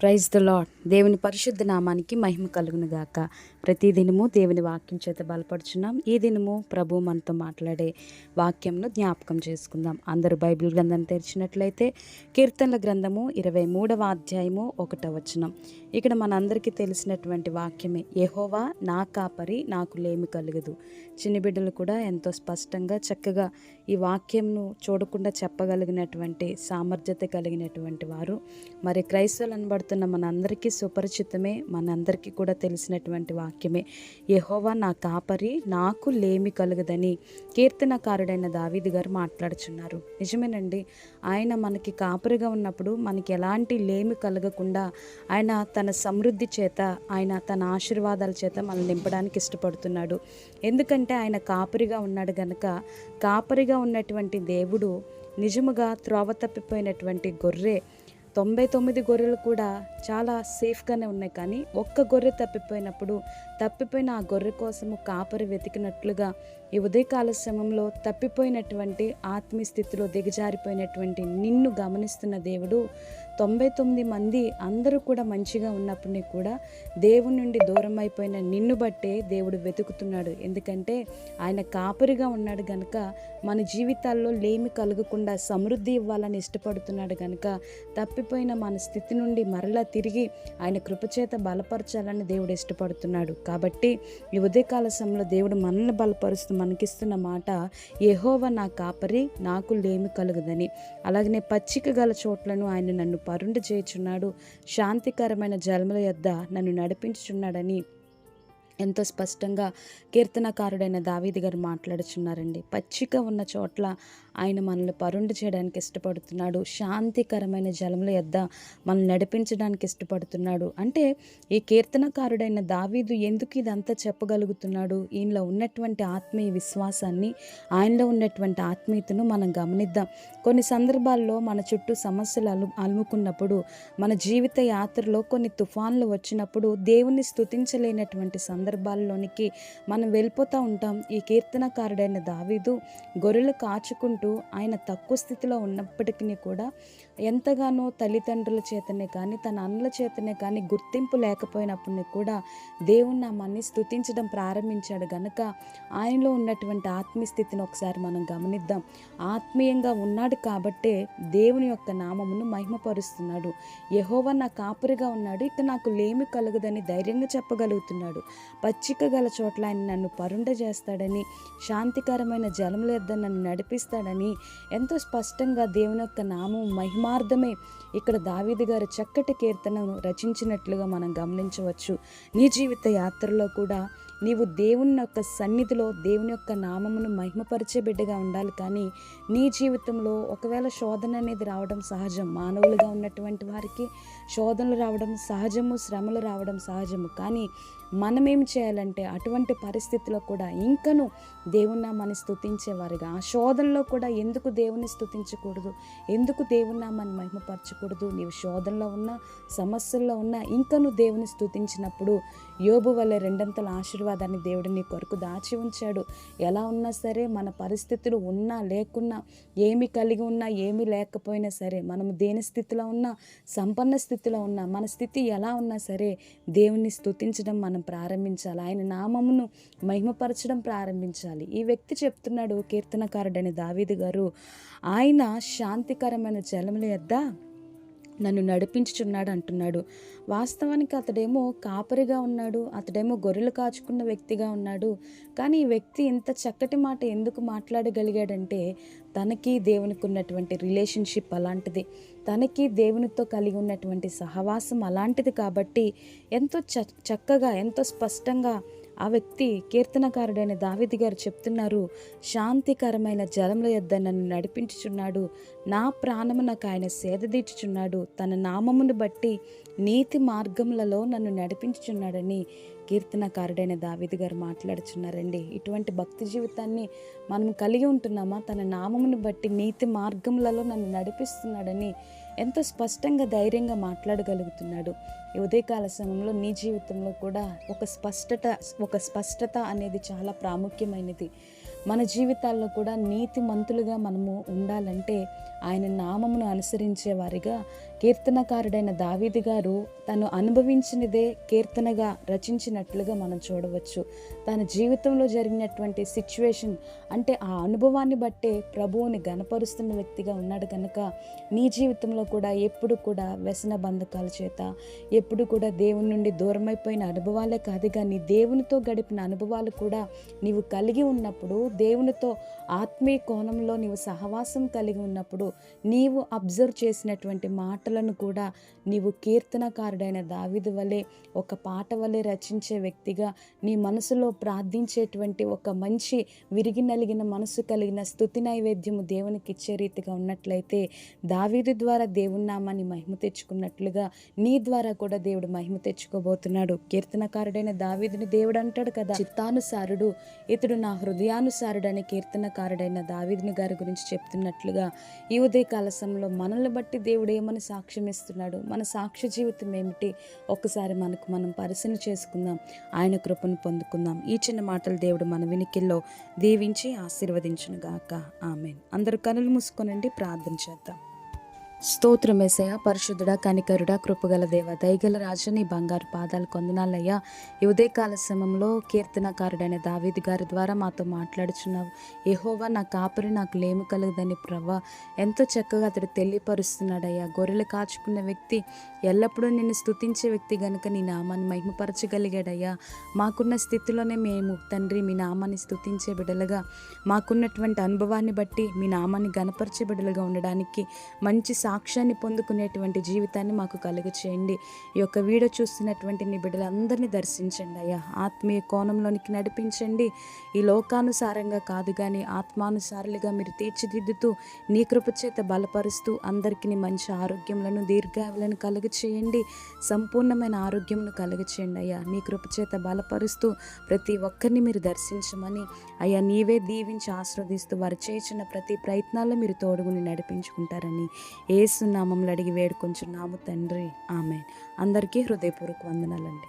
Praise the lord దేవుని పరిశుద్ధ నామానికి మహిమ కలుగును గాక. ప్రతి దినము దేవుని వాక్యం చేత బలపడుచున్నాం. ఈ దినము ప్రభు మనతో మాట్లాడే వాక్యంను జ్ఞాపకం చేసుకుందాం. అందరూ బైబిల్ గ్రంథం తెరిచినట్లయితే కీర్తనల గ్రంథము ఇరవై మూడవ అధ్యాయము ఒకటవ వచనం. ఇక్కడ మనందరికీ తెలిసినటువంటి వాక్యమే యెహోవా నా కాపరి నాకు లేమి కలుగదు. చిన్న బిడ్డలు కూడా ఎంతో స్పష్టంగా చక్కగా ఈ వాక్యంను చూడకుండా చెప్పగలిగినటువంటి సామర్థ్యత కలిగినటువంటి వారు. మరి క్రైస్తవులు అనబడుతున్న మనందరికీ సుపరిచితమే మనందరికీ కూడా తెలిసినటువంటి వాక్యమే. యహోవా నా కాపరి నాకు లేమి కలుగదని కీర్తనకారుడైన దావీది గారు మాట్లాడుచున్నారు. నిజమేనండి ఆయన మనకి కాపరిగా ఉన్నప్పుడు మనకి ఎలాంటి లేమి కలగకుండా ఆయన తన సమృద్ధి చేత ఆయన తన ఆశీర్వాదాల చేత మనల్ని నింపడానికి ఇష్టపడుతున్నాడు. ఎందుకంటే ఆయన కాపరిగా ఉన్నాడు గనక కాపరిగా ఉన్నటువంటి దేవుడు నిజముగా త్రోవ తప్పిపోయినటువంటి గొర్రె. తొంభై తొమ్మిది గొర్రెలు కూడా చాలా సేఫ్గానే ఉన్నాయి కానీ ఒక్క గొర్రె తప్పిపోయినప్పుడు తప్పిపోయిన ఆ గొర్రె కోసము కాపరి వెతికినట్లుగా ఈ ఉదయకాల సమయంలో తప్పిపోయినటువంటి ఆత్మీయ స్థితిలో దిగజారిపోయినటువంటి నిన్ను గమనిస్తున్న దేవుడు తొంభై తొమ్మిది మంది అందరూ కూడా మంచిగా ఉన్నప్పటినీ కూడా దేవుని నుండి దూరం అయిపోయిన నిన్ను బట్టే దేవుడు వెతుకుతున్నాడు. ఎందుకంటే ఆయన కాపరిగా ఉన్నాడు గనక మన జీవితాల్లో లేమి కలగకుండా సమృద్ధి ఇవ్వాలని ఇష్టపడుతున్నాడు గనక తప్పిపోయిన మన స్థితి నుండి మరలా తిరిగి ఆయన కృపచేత బలపరచాలని దేవుడు ఇష్టపడుతున్నాడు. కాబట్టి ఈ ఉదయకాల సమయంలో దేవుడు మనల్ని బలపరుస్తూ మనకిస్తున్న మాట యహోవ నా కాపరి నాకు లేమి కలుగుదని. అలాగనే పచ్చిక గల చోట్లను ఆయన నన్ను పరుండు చేయుచున్నాడు. శాంతికరమైన జన్మల యొద్ద నన్ను నడిపించుచున్నాడని ఎంతో స్పష్టంగా కీర్తనకారుడైన దావీది గారు మాట్లాడుచున్నారండి. పచ్చిక ఉన్న చోట్ల ఆయన మనల్ని పరుండు చేయడానికి ఇష్టపడుతున్నాడు. శాంతికరమైన జలముల యొద్ద మనల్ని నడిపించడానికి ఇష్టపడుతున్నాడు. అంటే ఈ కీర్తనకారుడైన దావీదు ఎందుకు ఇదంతా చెప్పగలుగుతున్నాడు? ఈయనలో ఉన్నటువంటి ఆత్మీయ విశ్వాసాన్ని ఆయనలో ఉన్నటువంటి ఆత్మీయతను మనం గమనిద్దాం. కొన్ని సందర్భాల్లో మన చుట్టూ సమస్యలు అలు అలుముకున్నప్పుడు మన జీవిత యాత్రలో కొన్ని తుఫాన్లు వచ్చినప్పుడు దేవుని స్థుతించలేనటువంటి సందర్భాల్లోనికి మనం వెళ్ళిపోతూ ఉంటాం. ఈ కీర్తనకారుడైన దావీదు గొర్రెలు కాచుకుంటూ ఆయన తక్కువ స్థితిలో ఉన్నప్పటికీ కూడా ఎంతగానో తల్లిదండ్రుల చేతనే కానీ తన అన్నల చేతనే కానీ గుర్తింపు లేకపోయినప్పుడు కూడా దేవుని నామాన్ని స్తుతించడం ప్రారంభించాడు గనుక ఆయనలో ఉన్నటువంటి ఆత్మీయ స్థితిని ఒకసారి మనం గమనిద్దాం. ఆత్మీయంగా ఉన్నాడు కాబట్టే దేవుని యొక్క నామమును మహిమపరుస్తున్నాడు. యహోవ నా కాపురిగా ఉన్నాడు ఇక నాకు లేమి కలగదని ధైర్యంగా చెప్పగలుగుతున్నాడు. పచ్చిక గల చోట్ల ఆయన నన్ను పరుండ చేస్తాడని శాంతికరమైన జలం లేదని నన్ను నడిపిస్తాడని ఎంతో స్పష్టంగా దేవుని యొక్క నామం మహిమ మహిమార్థమే ఇక్కడ దావీది గారు చక్కటి కీర్తనను రచించినట్లుగా మనం గమనించవచ్చు. నీ జీవిత యాత్రలో కూడా నీవు దేవుని యొక్క సన్నిధిలో దేవుని యొక్క నామమును మహిమపరిచే బిడ్డగా ఉండాలి. కానీ నీ జీవితంలో ఒకవేళ శోధన అనేది రావడం సహజం. మానవులుగా ఉన్నటువంటి వారికి శోధనలు రావడం సహజము శ్రమలు రావడం సహజము. కానీ మనమేం చేయాలంటే అటువంటి పరిస్థితిలో కూడా ఇంకను దేవుని నామాన్ని స్థుతించేవారుగా ఆ శోధనలో కూడా ఎందుకు దేవుని స్థుతించకూడదు ఎందుకు దేవుని నామాన్ని మహిమపరచకూడదు? నీవు శోధనలో ఉన్నా సమస్యల్లో ఉన్నా ఇంకను దేవుని స్థుతించినప్పుడు యోబు వల్ల రెండంతల ఆశీర్వాదాన్ని దేవుడు నీ కొరకు దాచి ఉంచాడు. ఎలా ఉన్నా సరే మన పరిస్థితులు ఉన్నా లేకున్నా ఏమి కలిగి ఉన్నా ఏమి లేకపోయినా సరే మనము దేని స్థితిలో ఉన్నా సంపన్న స్థితిలో ఉన్నా మన స్థితి ఎలా ఉన్నా సరే దేవుణ్ణి స్థుతించడం మనం ప్రారంభించాలి. ఆయన నామమును మహిమపరచడం ప్రారంభించాలి. ఈ వ్యక్తి చెప్తున్నాడు కీర్తనకారుడని దావీదు గారు ఆయన శాంతికరమైన జలముల యొద్ద నన్ను నడిపించుచున్నాడు అంటున్నాడు. వాస్తవానికి అతడేమో కాపరిగా ఉన్నాడు అతడేమో గొర్రెలు కాచుకున్న వ్యక్తిగా ఉన్నాడు. కానీ ఈ వ్యక్తి ఇంత చక్కటి మాట ఎందుకు మాట్లాడగలిగాడంటే తనకి దేవునికి ఉన్నటువంటి రిలేషన్షిప్ అలాంటిది. తనకి దేవునితో కలిగి ఉన్నటువంటి సహవాసం అలాంటిది కాబట్టి ఎంతో చ చక్కగా ఎంతో స్పష్టంగా ఆ వ్యక్తి కీర్తనకారుడైన దావిది గారు చెప్తున్నారు శాంతికరమైన జలముల యొద్ద నన్ను నడిపించుచున్నాడు. నా ప్రాణము నాకు ఆయన సేదదీర్చుచున్నాడు తన నామమును బట్టి నీతి మార్గములలో నన్ను నడిపించుచున్నాడని కీర్తనకారుడైన దావిది గారు మాట్లాడుచున్నారండి. ఇటువంటి భక్తి జీవితాన్ని మనం కలిగి ఉంటున్నామా? తన నామమును బట్టి నీతి మార్గములలో నన్ను నడిపిస్తున్నాడని ఎంతో స్పష్టంగా ధైర్యంగా మాట్లాడగలుగుతున్నాడు. ఈ ఉదయకాల సమయంలో నీ జీవితంలో కూడా ఒక స్పష్టత ఒక స్పష్టత అనేది చాలా ప్రాముఖ్యమైనది. మన జీవితాల్లో కూడా నీతిమంతులుగా మనము ఉండాలంటే ఆయన నామమును అనుసరించే వారిగా కీర్తనకారుడైన దావీది గారు తను అనుభవించినదే కీర్తనగా రచించినట్లుగా మనం చూడవచ్చు. తన జీవితంలో జరిగినటువంటి సిచ్యువేషన్ అంటే ఆ అనుభవాన్ని బట్టే ప్రభువుని గనపరుస్తున్న వ్యక్తిగా ఉన్నాడు కనుక నీ జీవితంలో కూడా ఎప్పుడు కూడా వ్యసన బంధకాల చేత ఎప్పుడు కూడా దేవుని నుండి దూరమైపోయిన అనుభవాలే కాదు కానీ దేవునితో గడిపిన అనుభవాలు కూడా నీవు కలిగి ఉన్నప్పుడు దేవునితో ఆత్మీయ కోణంలో నీవు సహవాసం కలిగి ఉన్నప్పుడు నీవు అబ్జర్వ్ చేసినటువంటి మాట పాటలను కూడా నీవు కీర్తనకారుడైన దావిదు వలె ఒక పాట వలె రచించే వ్యక్తిగా నీ మనసులో ప్రార్థించేటువంటి ఒక మంచి విరిగి నలిగిన మనసు కలిగిన స్థుతి నైవేద్యము దేవునికి ఇచ్చే రీతిగా ఉన్నట్లయితే దావీదు ద్వారా దేవుని నామాన్ని మహిమ తెచ్చుకున్నట్లుగా నీ ద్వారా కూడా దేవుడు మహిమ తెచ్చుకోబోతున్నాడు. కీర్తనకారుడైన దావీదుని దేవుడు అంటాడు కదా చిత్తానుసారుడు ఇతడు నా హృదయానుసారుడు కీర్తనకారుడైన దావీదుని గారి గురించి చెప్తున్నట్లుగా ఈ ఉదయకాల సమయంలో మనల్ని బట్టి దేవుడు ఏమని సాక్ష్యం ఇస్తున్నాడు. మన సాక్ష్య జీవితం ఏమిటి? ఒక్కసారి మనకు మనం పరిశీలన చేసుకుందాం. ఆయన కృపను పొందుకుందాం. ఈ చిన్న మాటలు దేవుడు మన వినికిల్లో దీవించి ఆశీర్వదించును గాక ఆమెన్. అందరు కనులు మూసుకొనండి. ప్రార్థన చేద్దాం. స్తోత్రమేసయ పరిశుద్ధుడ కనికరుడ కృపగల దేవ దయగల రాజని బంగారు పాదాలు కొందనాలయ్యా. ఈ ఉదయకాల సమయంలో కీర్తనకారుడైన దావీద్ గారి ద్వారా మాతో మాట్లాడుచున్నావు. ఏహోవా నా కాపరి నాకు లేము కలగదని ప్రవ్వ. ఎంతో చక్కగా అతడు తెలియపరుస్తున్నాడయ్యా. గొర్రెలు కాచుకున్న వ్యక్తి ఎల్లప్పుడూ నిన్ను స్తుతించే వ్యక్తి గనుక నీ నామాన్ని మహిమపరచగలిగాడయ్యా. మాకున్న స్థితిలోనే మేము తండ్రి మీ నామాన్ని స్థుతించే బిడలుగా. మాకున్నటువంటి అనుభవాన్ని బట్టి మీ నామాన్ని గనపరిచే బిడలుగా ఉండడానికి మంచి సాక్ష్యాన్ని పొందుకునేటువంటి జీవితాన్ని మాకు కలుగు చేయండి ఈ యొక్క వీడియో చూస్తున్నటువంటి నీ బిడ్డలందరినీ దర్శించండి అయ్యా. ఆత్మీయ కోణంలోనికి నడిపించండి. ఈ లోకానుసారంగా కాదు కానీ ఆత్మానుసారులుగా మీరు తీర్చిదిద్దుతూ నీ కృపచేత బలపరుస్తూ అందరికీ మంచి ఆరోగ్యములను దీర్ఘాయువులను కలుగు చేయండి సంపూర్ణమైన ఆరోగ్యమును కలుగు చేయండి అయ్యా. నీ కృపచేత బలపరుస్తూ ప్రతి ఒక్కరిని మీరు దర్శించమని అయ్యా నీవే దీవించి ఆస్వాదిస్తూ వారు చేసిన ప్రతి ప్రయత్నాల్లో మీరు తోడుగుని నడిపించుకుంటారని ఏసునామంలో అడిగి వేడుకొంచున్నాము తండ్రి. ఆమె అందరికీ హృదయపూర్వక వందనాలండి.